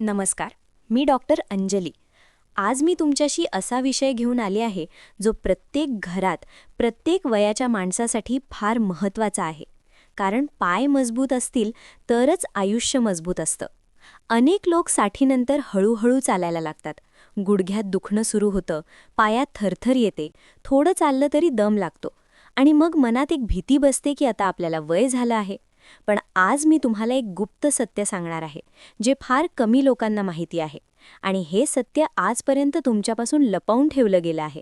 नमस्कार मी डॉक्टर अंजली. आज मी तुमच्याशी असा विषय घेऊन आले आहे जो प्रत्येक घरात प्रत्येक वयाच्या माणसासाठी फार महत्त्वाचा आहे. कारण पाय मजबूत असतील तरच आयुष्य मजबूत असतं. अनेक लोक साठीनंतर हळूहळू चालायला लागतात. गुडघ्यात दुखणं सुरू होतं पायात थरथर येते थोडं चाललं तरी दम लागतो. आणि मग मनात एक भीती बसते की आता आपल्याला वय झालं आहे. पण आज मी तुम्हाला एक गुप्त सत्य सांगणार आहे जे फार कमी लोकांना माहिती आहे. आणि हे सत्य आजपर्यंत तुमच्यापासून लपवून ठेवलं गेलं आहे.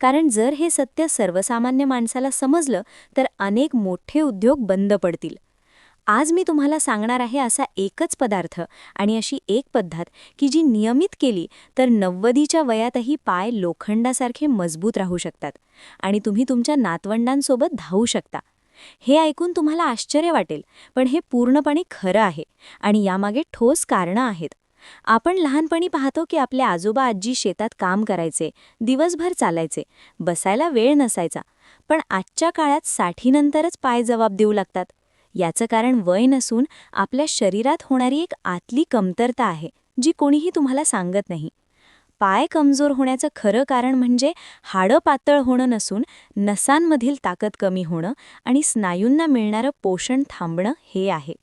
कारण जर हे सत्य सर्वसामान्य माणसाला समजलं तर अनेक मोठे उद्योग बंद पडतील. आज मी तुम्हाला सांगणार आहे असा एकच पदार्थ आणि अशी एक पद्धत की जी नियमित केली तर नव्वदीच्या वयातही पाय लोखंडासारखे मजबूत राहू शकतात. आणि तुम्ही तुमच्या नातवंडांसोबत धावू शकता. हे ऐकून तुम्हाला आश्चर्य वाटेल पण हे पूर्णपणे खरं आहे आणि यामागे ठोस कारणं आहेत. आपण लहानपणी पाहतो की आपले आजोबा आजी शेतात काम करायचे दिवसभर चालायचे बसायला वेळ नसायचा पण आजच्या काळात साठीनंतरच पाय जबाब देऊ लागतात. याचं कारण वय नसून आपल्या शरीरात होणारी एक आतली कमतरता आहे जी कोणीही तुम्हाला सांगत नाही. पाय कमजोर होण्याचं खरं कारण म्हणजे हाडं पातळ होणं नसून नसांमधील ताकद कमी होणं आणि स्नायूंना मिळणारं पोषण थांबणं हे आहे.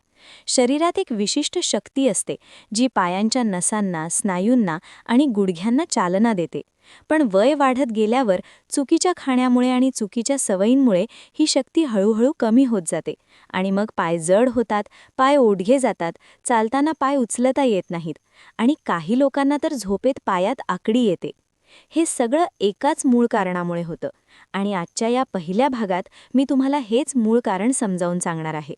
शरीरात एक विशिष्ट शक्ती असते जी पायांच्या नसांना स्नायूंना आणि गुडघ्यांना चालना देते. पण वय वाढत गेल्यावर चुकीच्या खाण्यामुळे आणि चुकीच्या सवयींमुळे ही शक्ती हळूहळू कमी होत जाते. आणि मग पाय जड होतात पाय ओढगे जातात चालताना पाय उचलता येत नाहीत आणि काही लोकांना तर झोपेत पायात आकडी येते. हे सगळं एकाच मूळ कारणामुळे होतं. आणि आजच्या या पहिल्या भागात मी तुम्हाला हेच मूळ कारण समजावून सांगणार आहे.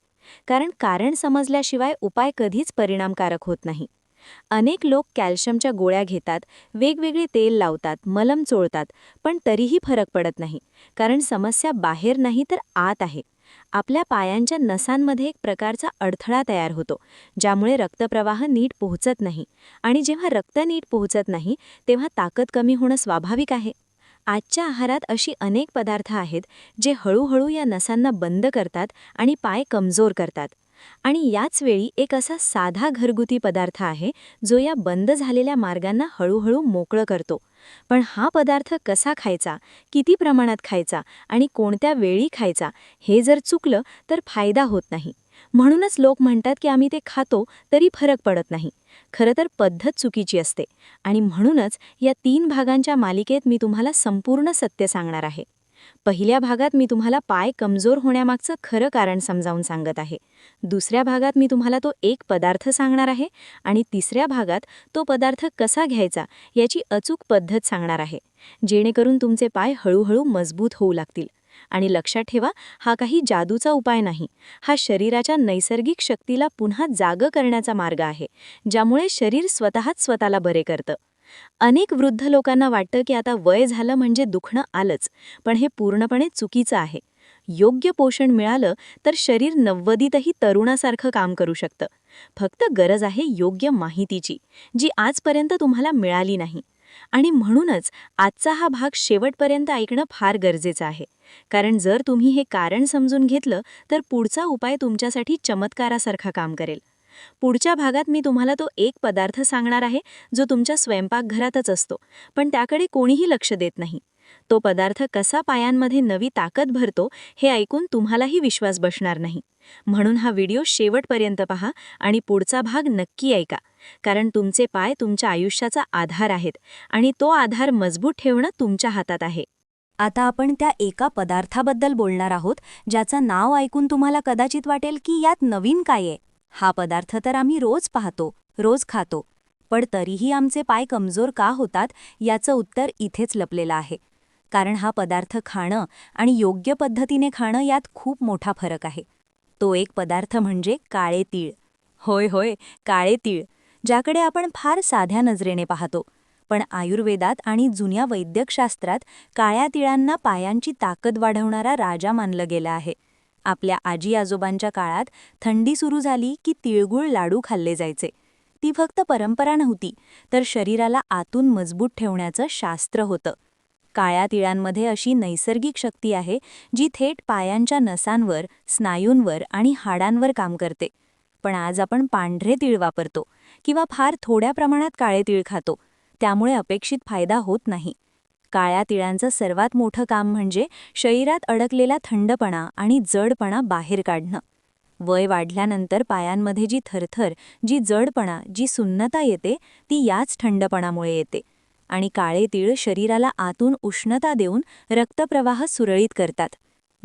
कारण कारण समजल्याशिवाय उपाय कधीच परिणामकारक होत नाही. अनेक लोक कॅल्शियमच्या गोळ्या घेतात वेगवेगळे तेल लावतात मलम चोळतात पण तरीही फरक पडत नाही कारण समस्या बाहेर नाही तर आत आहे. आपल्या पायांच्या नसांमध्ये एक प्रकारचा अडथळा तयार होतो ज्यामुळे रक्तप्रवाह नीट पोहोचत नाही आणि जेव्हा रक्त नीट पोहोचत नाही तेव्हा ताकद कमी होणं स्वाभाविक आहे. आजच्या आहारात अशी अनेक पदार्थ आहेत जे हळूहळू या नसांना बंद करतात आणि पाय कमजोर करतात. आणि याच वेळी एक असा साधा घरगुती पदार्थ आहे जो या बंद झालेल्या मार्गांना हळूहळू मोकळं करतो. पण हा पदार्थ कसा खायचा किती प्रमाणात खायचा आणि कोणत्या वेळी खायचा हे जर चुकलं तर फायदा होत नाही. म्हणूनच लोक म्हणतात की आम्ही ते खातो तरी फरक पडत नाही. खरं तर पद्धत चुकीची असते. आणि म्हणूनच या तीन भागांच्या मालिकेत मी तुम्हाला संपूर्ण सत्य सांगणार आहे. पहिल्या भागात मी तुम्हाला पाय कमजोर होण्यामागचं खरं कारण समजावून सांगत आहे. दुसऱ्या भागात मी तुम्हाला तो एक पदार्थ सांगणार आहे आणि तिसऱ्या भागात तो पदार्थ कसा घ्यायचा याची अचूक पद्धत सांगणार आहे. जेणेकरून तुमचे पाय हळूहळू मजबूत होऊ लागतील. आणि लक्षात ठेवा हा काही जादूचा उपाय नाही. हा शरीराच्या नैसर्गिक शक्तीला पुन्हा जाग करण्याचा मार्ग आहे ज्यामुळे शरीर स्वतःच स्वतःला बरे करतं. अनेक वृद्ध लोकांना वाटतं की आता वय झालं म्हणजे दुखणं आलंच पण हे पूर्णपणे चुकीचं आहे. योग्य पोषण मिळालं तर शरीर नव्वदीतही तरुणासारखं काम करू शकतं. फक्त गरज आहे योग्य माहितीची जी आजपर्यंत तुम्हाला मिळाली नाही. आणि म्हणूनच आजचा हा भाग शेवटपर्यंत ऐकणं फार गरजेचं आहे. कारण जर तुम्ही हे कारण समजून घेतलं तर पुढचा उपाय तुमच्यासाठी चमत्कारासारखा काम करेल. पुढच्या भागात मी तुम्हाला तो एक पदार्थ सांगणार आहे जो तुमच्या स्वयंपाकघरातच असतो. पण त्याकडे कोणीही लक्ष देत नाही. तो पदार्थ कसा पायांमध्ये नवी ताकद भरतो हे ऐकून तुम्हालाही विश्वास बसणार नाही. म्हणून हा व्हिडिओ शेवटपर्यंत पहा आणि पुढचा भाग नक्की ऐका. कारण तुमचे पाय तुमच्या आयुष्याचा आधार आहेत आणि तो आधार मजबूत ठेवणं तुमच्या हातात आहे. आता आपण त्या एका पदार्थाबद्दल बोलणार आहोत ज्याचं नाव ऐकून तुम्हाला कदाचित वाटेल की यात नवीन काय आहे. हा पदार्थ तर आम्ही रोज पाहतो रोज खातो. पण तरीही आमचे पाय कमजोर का होतात याचं उत्तर इथेच लपलेलं आहे. कारण हा पदार्थ खाणं आणि योग्य पद्धतीने खाणं यात खूप मोठा फरक आहे. तो एक पदार्थ म्हणजे काळे तीळ. होय होय काळे तीळ ज्याकडे आपण फार साध्या नजरेने पाहतो. पण आयुर्वेदात आणि जुन्या वैद्यकशास्त्रात काळ्या तिळांना पायांची ताकद वाढवणारा राजा मानलं गेलं आहे. आपल्या आजी आजोबांच्या काळात थंडी सुरू झाली की तिळगुळ लाडू खाल्ले जायचे. ती फक्त परंपरा नव्हती तर शरीराला आतून मजबूत ठेवण्याचं शास्त्र होतं. काळ्या तिळांमध्ये अशी नैसर्गिक शक्ती आहे जी थेट पायांच्या नसांवर स्नायूंवर आणि हाडांवर काम करते. पण आज आपण पांढरे तीळ वापरतो किंवा फार थोड्या प्रमाणात काळे तीळ खातो त्यामुळे अपेक्षित फायदा होत नाही. काळ्या तिळांचं सर्वात मोठं काम म्हणजे शरीरात अडकलेला थंडपणा आणि जडपणा बाहेर काढणं. वय वाढल्यानंतर पायांमध्ये जी थरथर जी जडपणा जी सुन्नता येते ती याच थंडपणामुळे येते. आणि काळे तीळ शरीराला आतून उष्णता देऊन रक्तप्रवाह सुरळीत करतात.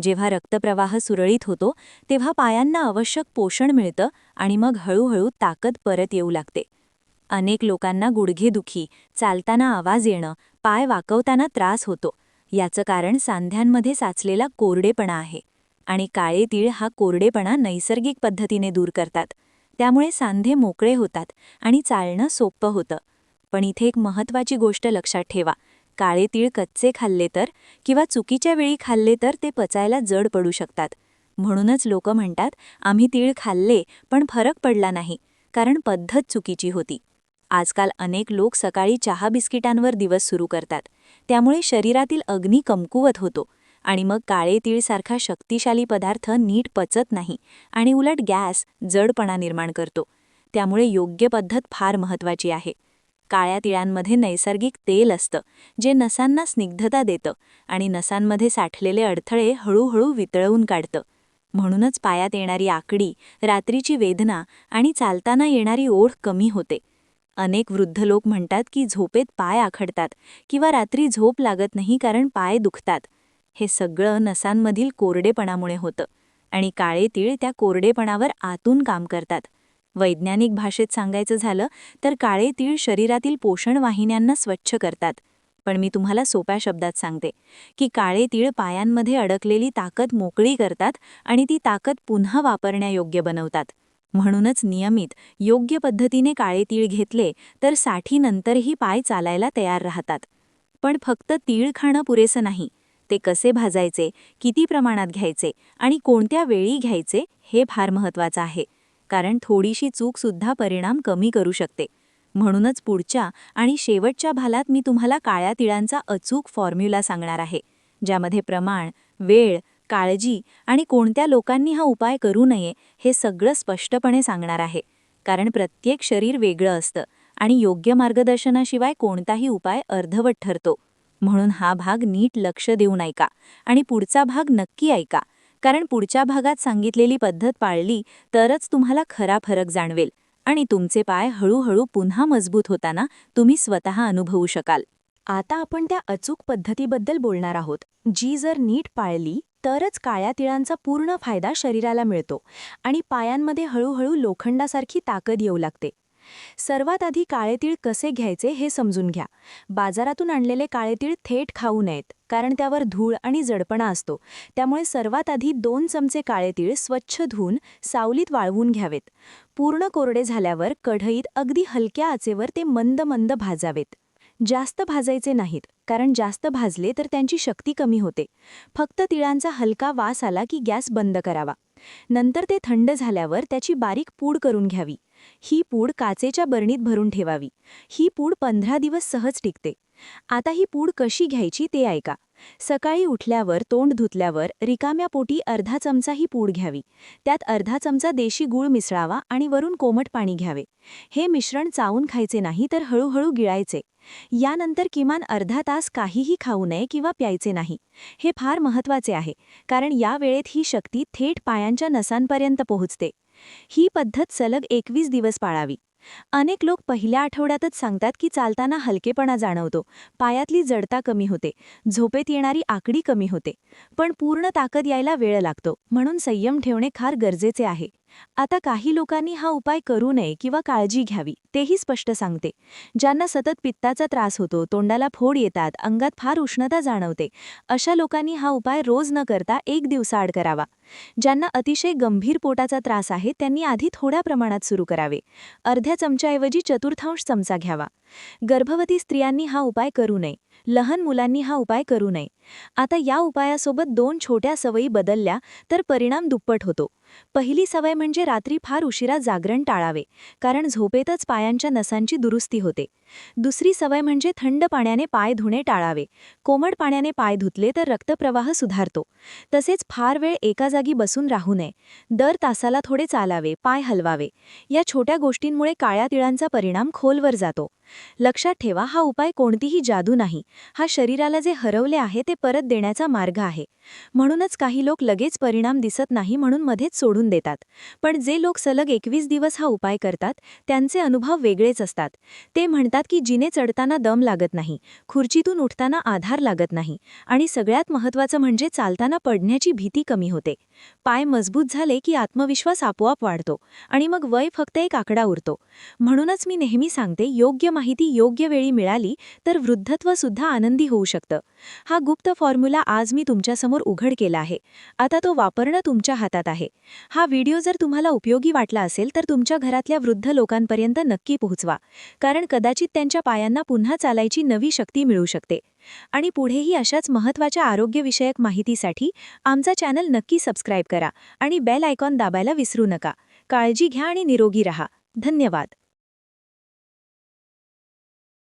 जेव्हा रक्तप्रवाह सुरळीत होतो तेव्हा पायांना आवश्यक पोषण मिळतं आणि मग हळूहळू ताकद परत येऊ लागते. अनेक लोकांना गुडघेदुखी चालताना आवाज येणं पाय वाकवताना त्रास होतो. याचं कारण सांध्यांमध्ये साचलेला कोरडेपणा आहे. आणि काळे तीळ हा कोरडेपणा नैसर्गिक पद्धतीने दूर करतात. त्यामुळे सांधे मोकळे होतात आणि चालणं सोपं होतं. पण इथे एक महत्त्वाची गोष्ट लक्षात ठेवा. काळे तीळ कच्चे खाल्ले तर किंवा चुकीच्या वेळी खाल्ले तर ते पचायला जड पडू शकतात. म्हणूनच लोक म्हणतात आम्ही तीळ खाल्ले पण फरक पडला नाही. कारण पद्धत चुकीची होती. आजकाल अनेक लोक सकाळी चहा बिस्किटांवर दिवस सुरू करतात. त्यामुळे शरीरातील अग्नी कमकुवत होतो आणि मग काळे तीळसारखा शक्तिशाली पदार्थ नीट पचत नाही आणि उलट गॅस जडपणा निर्माण करतो. त्यामुळे योग्य पद्धत फार महत्त्वाची आहे. काळ्या तिळांमध्ये नैसर्गिक तेल असतं जे नसांना स्निग्धता देतं आणि नसांमध्ये साठलेले अडथळे हळूहळू वितळवून काढतं. म्हणूनच पायात येणारी आकडी रात्रीची वेदना आणि चालताना येणारी ओढ कमी होते. अनेक वृद्ध लोक म्हणतात की झोपेत पाय आखडतात किंवा रात्री झोप लागत नाही कारण पाय दुखतात. हे सगळं नसांमधील कोरडेपणामुळे होतं आणि काळे तीळ त्या कोरडेपणावर आतून काम करतात. वैज्ञानिक भाषेत सांगायचं झालं तर काळे तीळ शरीरातील पोषण वाहिन्यांना स्वच्छ करतात. पण मी तुम्हाला सोप्या शब्दात सांगते की काळे तीळ पायांमध्ये अडकलेली ताकद मोकळी करतात आणि ती ताकद पुन्हा वापरण्यायोग्य बनवतात. म्हणूनच नियमित योग्य पद्धतीने काळे तीळ घेतले तर साठीनंतरही पाय चालायला तयार राहतात. पण फक्त तीळ खाणं पुरेसं नाही. ते कसे भाजायचे किती प्रमाणात घ्यायचे आणि कोणत्या वेळी घ्यायचे हे फार महत्त्वाचं आहे. कारण थोडीशी चूकसुद्धा परिणाम कमी करू शकते. म्हणूनच पुढच्या आणि शेवटच्या भालात मी तुम्हाला काळ्या तिळांचा अचूक फॉर्म्युला सांगणार आहे ज्यामध्ये प्रमाण वेळ काळजी आणि कोणत्या लोकांनी हा उपाय करू नये हे सगळं स्पष्टपणे सांगणार आहे. कारण प्रत्येक शरीर वेगळं असतं आणि योग्य मार्गदर्शनाशिवाय कोणताही उपाय अर्धवट ठरतो. म्हणून हा भाग नीट लक्ष देऊन ऐका आणि पुढचा भाग नक्की ऐका. कारण पुढच्या भागात सांगितलेली पद्धत पाळली तरच तुम्हाला खरा फरक जाणवेल. आणि तुमचे पाय हळूहळू पुन्हा मजबूत होताना तुम्ही स्वतः अनुभवू शकाल. आता आपण त्या अचूक पद्धतीबद्दल बोलणार आहोत. जी जर नीट पाळली तरच काळ्या तिळांचा पूर्ण फायदा शरीराला मिळतो आणि पायांमध्ये हळूहळू लोखंडासारखी ताकद येऊ लागते. सर्वात आधी काळे तीळ कसे घ्यायचे हे समजून घ्या. बाजारातून आणलेले काळे तीळ थेट खाऊ नयेत कारण त्यावर धूळ आणि जडपणा असतो. त्यामुळे सर्वात आधी दोन चमचे काळे तीळ स्वच्छ धुवून सावलीत वाळवून घ्यावेत. पूर्ण कोरडे झाल्यावर कढईत अगदी हलक्या आचेवर ते मंद मंद भाजावेत. जास्त भाजायचे नाहीत कारण जास्त भाजले तर त्यांची शक्ती कमी होते. फक्त तिळांचा हलका वास आला की गॅस बंद करावा. नंतर ते थंड झाल्यावर त्याची बारीक पूड करून घ्यावी. ही पूड काचेच्या बरणीत भरून ठेवावी. ही पूड पंधरा दिवस सहज टिकते. आता ही पूड कशी घ्यायची ते ऐका. सकाळी उठल्यावर तोंड धुतल्यावर रिकाम्या पोटी अर्धा चमचा ही पूड घ्यावी. त्यात अर्धा चमचा देशी गूळ मिसळावा आणि वरून कोमट पाणी घ्यावे. हे मिश्रण चावून खायचे नाही तर हळूहळू गिळायचे. यानंतर किमान अर्धा तास काहीही खाऊ नये किंवा प्यायचे नाही. हे फार महत्त्वाचे आहे कारण या वेळेत ही शक्ती थेट पायांच्या नसांपर्यंत पोहोचते. ही पद्धत सलग एकवीस दिवस पाळावी. अनेक लोक पहिल्या आठवड्यातच सांगतात की चालताना हलकेपणा जाणवतो. पायातली जडता कमी होते. झोपेत येणारी आकडी कमी होते. पण पूर्ण ताकद यायला वेळ लागतो. म्हणून संयम ठेवणे फार गरजेचे आहे. आता काही लोकांनी हा उपाय करू नये किंवा काळजी घ्यावी तेही स्पष्ट सांगते. ज्यांना सतत पित्ताचा त्रास होतो तोंडाला फोड येतात अंगात फार उष्णता जाणवते अशा लोकांनी हा उपाय रोज न करता एक दिवसाआड करावा. ज्यांना अतिशय गंभीर पोटाचा त्रास आहे त्यांनी आधी थोड्या प्रमाणात सुरू करावे. अर्ध्या चमच्याऐवजी चतुर्थांश चमचा घ्यावा. गर्भवती स्त्रियांनी हा उपाय करू नये. लहान मुलांनी हा उपाय करू नये. आता या उपायासोबत दोन छोट्या सवयी बदलल्या तर परिणाम दुप्पट होतो. पहिली सवय म्हणजे रात्री फार उशिरा जागरण टाळावे कारण झोपेतच पायांच्या नसांची दुरुस्ती होते. दुसरी सवय म्हणजे थंड पाण्याने पाय धुणे टाळावे. कोमट पाण्याने पाय धुतले तर रक्तप्रवाह सुधारतो. तसेच फार वेळ एका जागी बसून राहू नये. दर तासाला थोडे चालावे पाय हलवावे. या छोट्या गोष्टींमुळे काळ्या तिळांचा परिणाम खोलवर जातो. लक्षात ठेवा हा उपाय कोणतीही जादू नाही. हा शरीराला जे हरवले आहे ते परत देण्याचा मार्ग आहे. म्हणूनच काही लोक लगेच परिणाम दिसत नाही म्हणून मध्येच सोडून देतात. पण जे लोक सलग एकवीस दिवस हा उपाय करतात त्यांचे अनुभव वेगळेच असतात. ते म्हणतात की जिने चढताना दम लागत नाही खुर्चीतून उठताना आधार लागत नाही आणि सगळ्यात महत्त्वाचं म्हणजे चालताना पडण्याची भीती कमी होते. पाय मजबूत झाले की आत्मविश्वास आपोआप वाढतो आणि मग वय फक्त एक आकडा उरतो. म्हणूनच मी नेहमी सांगते योग्य माहिती योग्य वेळी मिळाली तर वृद्धत्व सुद्धा आनंदी होऊ शकतं. हा गुप्त फॉर्म्युला आज मी तुमच्यासमोर उघड केला आहे. आता तो वापरणं तुमच्या हातात आहे. हा व्हिडिओ जर तुम्हाला उपयोगी वाटला असेल तर तुमच्या घरातल्या वृद्ध लोकांपर्यंत नक्की पोहोचवा. कारण कदाचित त्यांच्या पायांना पुन्हा चालायची नवी शक्ती मिळू शकते. आणि पुढेही अशाच महत्त्वाच्या आरोग्यविषयक माहितीसाठी आमचा चॅनल नक्की सबस्क्राईब करा आणि बेल आयकॉन दाबायला विसरू नका. काळजी घ्या आणि निरोगी रहा. धन्यवाद.